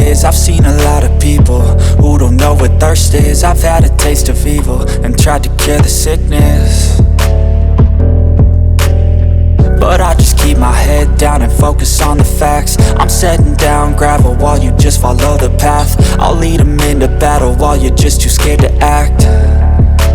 is. I've seen a lot of people who don't know what thirst is. I've had a taste of evil and tried to cure the sickness. But I just keep my head down and focus on the facts. I'm setting down gravel while you just follow the path. I'll lead 'em into battle while you're just too scared to act.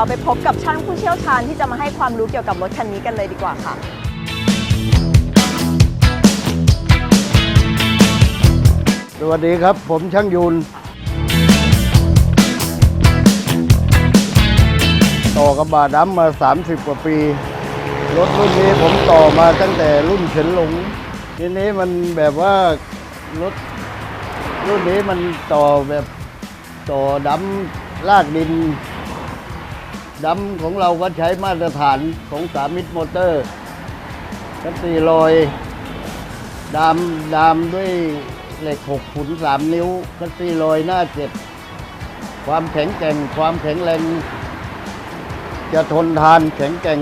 เราไปพบกับช่างผู้เชี่ยวชาญที่จะมาให้ความรู้เกี่ยวกับรถคันนี้กันเลยดีกว่าค่ะ สวัสดีครับ ผมช่างยูน ต่อกระบะดำมา 30 กว่าปี รถรุ่นนี้ผมต่อมาตั้งแต่รุ่นเฉินหลง ทีนี้มันแบบว่ารถรุ่นนี้มันต่อแบบต่อดำลากดิน ดำของเราก็ใช้มาตรฐานของสามิตรมอเตอร์กันสี่ลอยดามดามด้วยเหล็กหกขุนสามนิ้วคัสซี่ลอยหน้าเจ็ดความแข็งแกร่งความแข็งแรง จะทนทานแข็งแกร่ง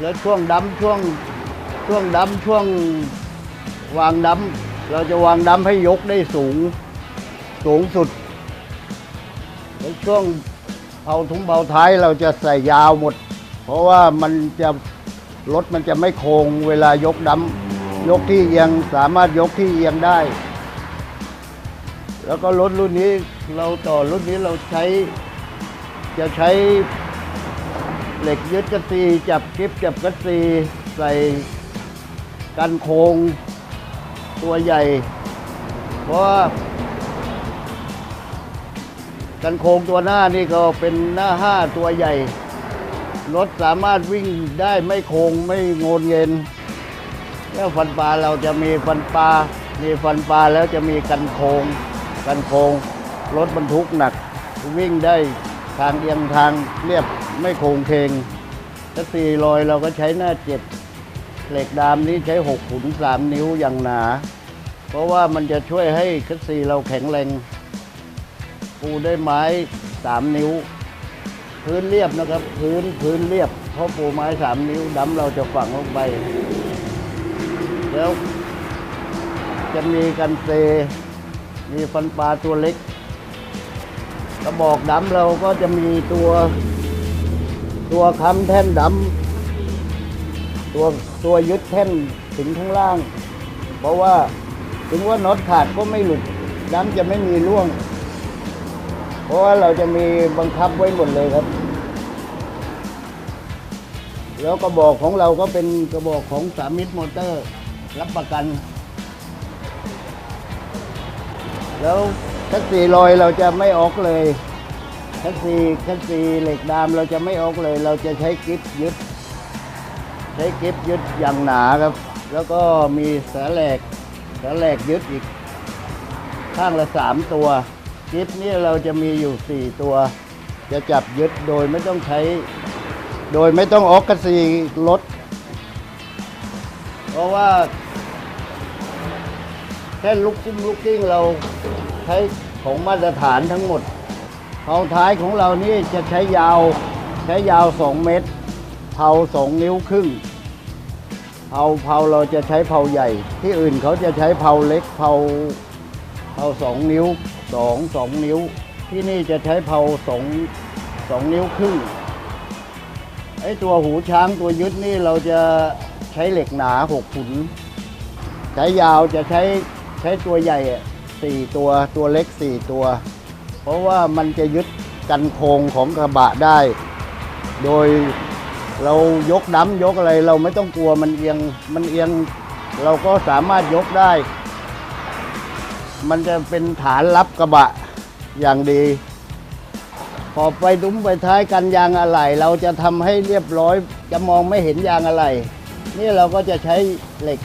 แล้วช่วงดำช่วงช่วงดำช่วงวางดำเราจะวางดำให้ยกได้สูงสูงสุดแล้วช่วง เผาทุ้งเผาท้ายเราจะใส่ยาวหมด เพราะว่ามันจะรถมันจะไม่โค้งเวลายกดำยกที่เอียงสามารถยกที่เอียงได้ แล้วก็รถรุ่นนี้เราต่อรุ่นนี้เราใช้ จะใช้เหล็กยึดกระซีจับกริปจับกระซีใส่กันโครงตัวใหญ่ เพราะ กันโครงตัวหน้านี่ก็เป็นหน้าห้าตัวใหญ่ รถสามารถวิ่งได้ไม่โค้งไม่งนเงิน แล้วฟันปลาเราจะมีฟันปลา มีฟันปลาแล้วจะมีกันโคงกันโคงรถบรรทุกหนัก วิ่งได้ทางเอียงทางเรียบไม่โค้งเคงถ้าสี่ลอยเราก็ใช้หน้าเจ็ดเหล็กดามนี้ใช้หกขุนสามนิ้วอย่างหนา เพราะว่ามันจะช่วยให้คัสซีเราแข็งแรง ปูได้วยไม้สามนิ้ว พื้นเรียบนะครับ พื้นพื้นเรียบเพราะปูไม้สามนิ้วดำเราจะฝังลงไป แล้วจะมีกันเซ มีฟันปลาตัวเล็กกระบอกดำเราก็จะมีตัว ตัวค้ำแท่นดำตัวตัวยึดแท่นถึงข้างล่าง เพราะว่าถึงว่าน็อตขาดก็ไม่หลุดดำจะไม่มีร่วง เพราะว่าเราจะมีบังคับไว้หมดเลยครับ แล้วกระบอกของเราก็เป็นกระบอกของสามิตรมอเตอร์ รับประกัน แล้วแท็กซี่ลอยเราจะไม่ออกเลยแท็กซี่แท็กซี่เหล็กดามเราจะไม่ออกเลย เราจะใช้กริปยึด ใช้กิฟยึดอย่างหนาครับ แล้วก็มีแสแหลกแสแหลกยึดอีก ข้างละสามตัว กิฟนี่เราจะมีอยู่สี่ตัว จะจับยึดโดยไม่ต้องใช้ โดยไม่ต้องออกกระซีรถ เพราะว่าแค่ลูกกิ้งลูกกิ้งเราใช้ของมาตรฐานทั้งหมดเผาท้ายของเรานี่จะใช้ยาว ใช้ยาว 2 เมตรเผา2 นิ้วครึ่งเผาเผาเราจะใช้เผาใหญ่ ที่อื่นเขาจะใช้เผาเล็กเผาเผา2นิ้ว 2 2นิ้ว ที่นี่จะใช้เผา2 2นิ้วครึ่งไอ้ตัวหูช้างตัวยึดนี่เราจะใช้เหล็กหนา6ขุนใช้ยาวจะใช้ใช้ตัวใหญ่สี่ตัวตัวเล็กสี่ตัว เพราะว่ามันจะยึดกันโครงของกระบะได้ โดยเรายกน้ำยกอะไร เราไม่ต้องกลัวมันเอียงมันเอียง เราก็สามารถยกได้ มันจะเป็นฐานรับกระบะอย่างดี พอไปดุ้มไปท้ายกันยางอะไหล่เราจะทำให้เรียบร้อย จะมองไม่เห็นยางอะไหล่นี่เราก็จะใช้เหล็ก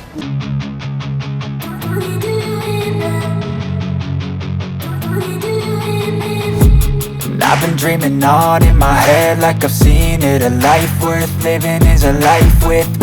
And I've been dreaming on in my head like I've seen it A life worth living is a life with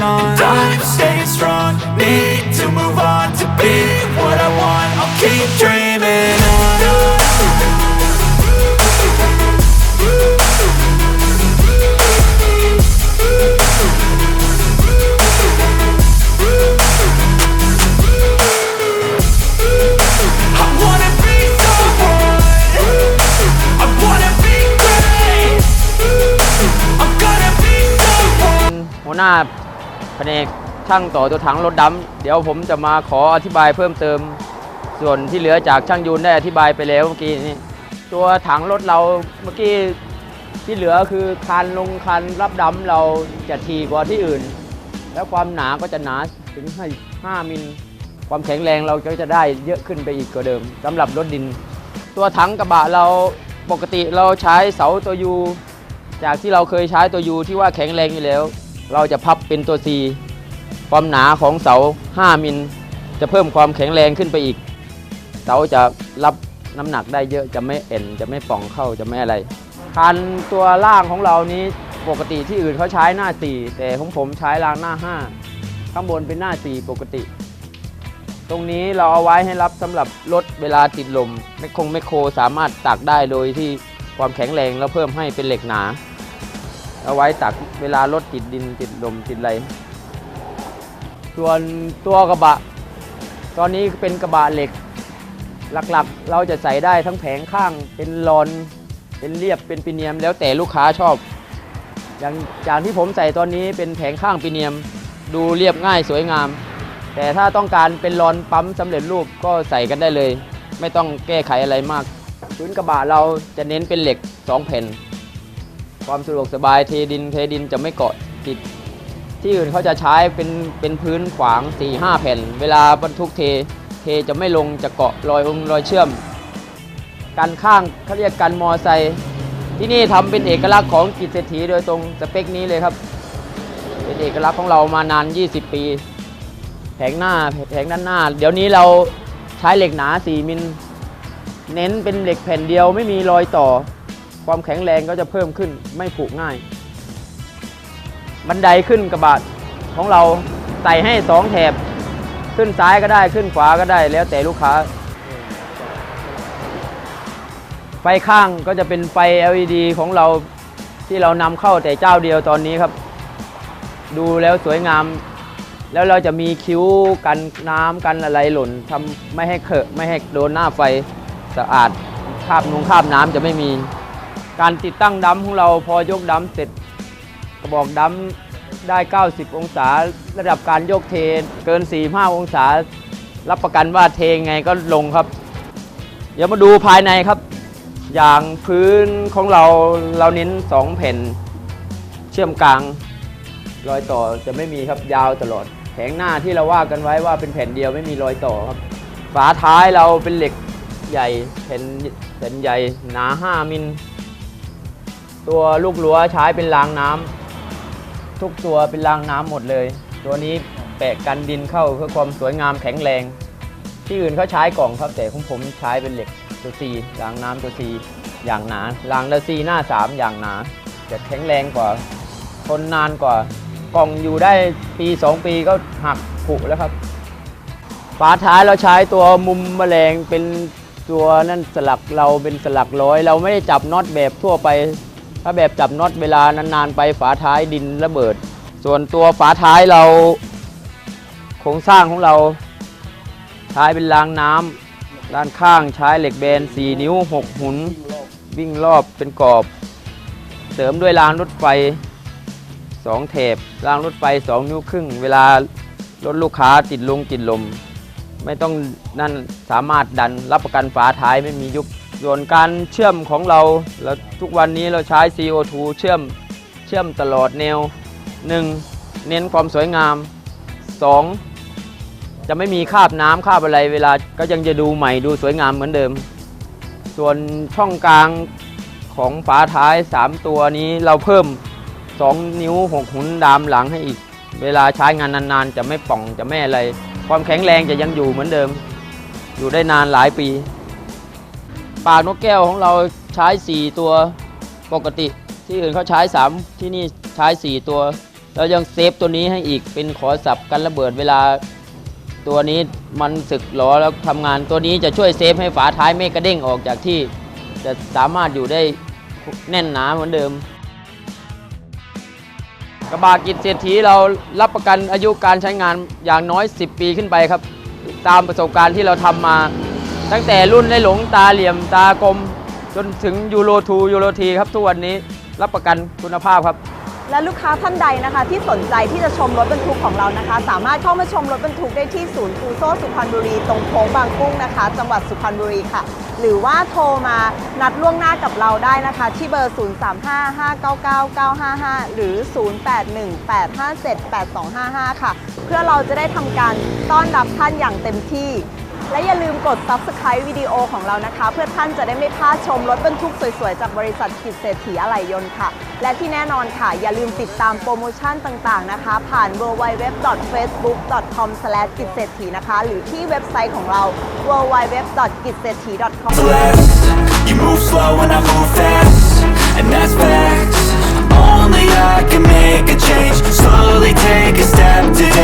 หัวหน้าแผนกช่างต่อตัวถังรถดำเดี๋ยวผมจะมาขออธิบายเพิ่มเติม ส่วนที่เหลือจากช่างยูนได้อธิบายไปแล้วเมื่อกี้นี้ตัวถังรถเราเมื่อกี้ที่เหลือคือคันลงคันรับดำเราจะทีกว่าที่อื่น แล้วความหนาก็จะหนาถึงให้5มิลความแข็งแรงเราก็จะได้เยอะขึ้นไปอีกกว่าเดิมสำหรับรถดิน ตัวถังกระบะเราปกติเราใช้เสาตัวยูจากที่เราเคยใช้ตัวยูที่ว่าแข็งแรงอยู่แล้ว เราจะพับเป็นตัว C ความหนาของเสา 5 มิล จะเพิ่มความแข็งแรงขึ้นไปอีก เสาจะรับน้ำหนักได้เยอะจะไม่เอ็นจะไม่ป่องเข้าจะไม่อะไรคันตัวล่างของเรานี้ปกติที่อื่นเขาใช้หน้า 4 แต่ของผมใช้รางหน้า 5 ข้างบนเป็นหน้า 4 ปกติ ตรงนี้เราเอาไว้ให้รับสำหรับรถเวลาติดลมแมคคงแมคโครสามารถตักได้โดยที่ความแข็งแรงแล้วเพิ่มให้เป็นเหล็กหนา เอาไว้ตักเวลารถติดดินติดลมติดอะไรส่วนตัวกระบะ ตอนนี้เป็นกระบะเหล็ก หลักๆ เราจะใส่ได้ทั้งแผงข้างเป็นลอน เป็นเรียบเป็นปีเนียม แล้วแต่ลูกค้าชอบ อย่างอย่างที่ผมใส่ตอนนี้เป็นแผงข้างปีเนียม ดูเรียบง่ายสวยงาม แต่ถ้าต้องการเป็นลอนปั๊มสำเร็จรูปก็ใส่กันได้เลย ไม่ต้องแก้ไขอะไรมาก พื้นกระบะเราจะเน้นเป็นเหล็ก 2 แผ่น ความสะดวกสบายเทดินเทดินจะไม่เกาะติด ที่อื่นเขาจะใช้เป็นเป็นพื้นขวาง 4 5 แผ่น เวลาบรรทุกเท เทจะไม่ลงจะเกาะรอยองรอยเชื่อมกันข้างเขาเรียกกันมอไซค์ที่นี่ทำเป็นเอกลักษณ์ของกิจเศรษฐีโดยตรงสเปคนี้เลยครับ เป็นเอกลักษณ์ของเรามานาน 20 ปี แผงหน้าแผงด้านหน้า เดี๋ยวนี้เราใช้เหล็กหนา 4 มิล เน้นเป็นเหล็กแผ่นเดียวไม่มีรอยต่อ ความแข็งแรงก็จะเพิ่มขึ้นไม่ผุง่าย บันไดขึ้นกระบะของเราใส่ให้2แถบ ขึ้นซ้ายก็ได้ขึ้นขวาก็ได้แล้วแต่ลูกค้า ไฟข้างก็จะเป็นไฟ LED ของเราที่เรานำเข้าแต่เจ้าเดียวตอนนี้ครับ ดูแล้วสวยงาม แล้วเราจะมีคิ้วกันน้ำกันอะไรหล่นทำไม่ให้เคอะไม่ให้โดนหน้าไฟสะอาดคาบนุงคาบน้ำจะไม่มี การติดตั้งดัมของเราพอยกดัมเสร็จกระบอกดัมได้ 90 องศา ระดับการยกเทเกิน 45 องศา รับประกันว่าเทไงก็ลงครับ เดี๋ยวมาดูภายในครับ อย่างพื้นของเราเราเน้นสองแผ่น เชื่อมกลาง รอยต่อจะไม่มีครับยาวตลอด แผงหน้าที่เราว่ากันไว้ว่าเป็นแผ่นเดียวไม่มีรอยต่อครับ ฝาท้ายเราเป็นเหล็กใหญ่แผ่นแผ่นใหญ่หนา 5 มิล ตัวลูกรั้วใช้เป็นรางน้ำทุกตัวเป็นรางน้ำหมดเลย ตัวนี้แปะกันดินเข้าเพื่อความสวยงามแข็งแรง ที่อื่นเขาใช้กล่องครับแต่ของผมใช้เป็นเหล็กตัวซีรางน้ำตัวซีอย่างหนารางละซีหน้าสามอย่างหนาจะแข็งแรงกว่าทนนานกว่ากล่องอยู่ได้ปี 2 ปีก็หักผุแล้วครับฝาท้ายเราใช้ตัวมุมแมลงเป็นตัวนั่นสลักเราเป็นสลักร้อย เราไม่ได้จับน็อตแบบทั่วไป ถ้าแบบจับน็อตเวลานานๆไปฝาท้ายดินระเบิด ส่วนตัวฝาท้ายเราโครงสร้างของเราใช้เป็นรางน้ำด้านข้างใช้เหล็กแบน 4 นิ้ว 6 หุน วิ่งรอบเป็นกรอบ เสริมด้วยรางรถไฟ 2 เทปรางรถไฟ 2 นิ้วครึ่ง เวลารถลูกค้าติดลงติดลม ไม่ต้องนั่นสามารถดันรับประกันฝาท้ายไม่มียุบ ส่วนการเชื่อมของเราแล้วทุกวันนี้เราใช้ CO2 เชื่อมเชื่อมตลอดแนว 1. เน้นความสวยงาม 2. จะไม่มีคาบน้ำคาบอะไรเวลาก็ยังจะดูใหม่ดูสวยงามเหมือนเดิม ส่วนช่องกลางของฝาท้าย 3 ตัวนี้เราเพิ่ม 2 นิ้ว 6 หุนดามหลังให้อีก เวลาใช้งานนานๆ จะไม่ป่องจะไม่อะไร ความแข็งแรงจะยังอยู่เหมือนเดิม อยู่ได้นานหลายปี ปากนกแก้วของเราใช้ 4 ตัวปกติ ที่อื่นเขาใช้ 3 ที่นี่ใช้ 4 ตัวเรายังเซฟตัวนี้ให้อีกเป็นขอสับกันระเบิดเวลา ตัวนี้มันสึกหรอแล้วทำงานตัวนี้จะช่วยเซฟให้ฝาท้ายไม่กระเด้งออกจากที่ จะสามารถอยู่ได้แน่นหนาเหมือนเดิม กระบะกิจเศรษฐีเรารับประกันอายุการใช้งานอย่างน้อย 10 ปีขึ้นไปครับ ตามประสบการณ์ที่เราทำมา ตั้งแต่รุ่นได้หลงตาเหลี่ยมตากลม จนถึงยูโร2ยูโรทีครับทุกวันนี้รับประกันคุณภาพครับ และลูกค้าท่านใดนะคะ ที่สนใจที่จะชมรถบรรทุกของเรานะคะ สามารถเข้ามาชมรถบรรทุกได้ที่ศูนย์ฟูโซสุพรรณบุรีตรงโค้งบางกุ้งนะคะ จังหวัดสุพรรณบุรีค่ะ หรือว่าโทรมานัดล่วงหน้ากับเราได้นะคะ ที่เบอร์ 0355999955 หรือ 0818578255 ค่ะ เพื่อเราจะได้ทำการต้อนรับท่านอย่างเต็มที่ และอย่าลืมกด subscribe วิดีโอของเรานะคะ เพื่อท่านจะได้ไม่พลาดชมรถบรรทุกสวยๆ จากบริษัทกิจเศรษฐีอะไหล่ยนต์ค่ะ และที่แน่นอนค่ะ อย่าลืมติดตามโปรโมชั่นต่างๆนะคะ ผ่าน www.facebook.com กิจเศรษฐีนะคะ หรือที่เว็บไซต์ของเรา www.gitsethi.com You move slow and I move fast And that's facts Only I can make a change Slowly take a step today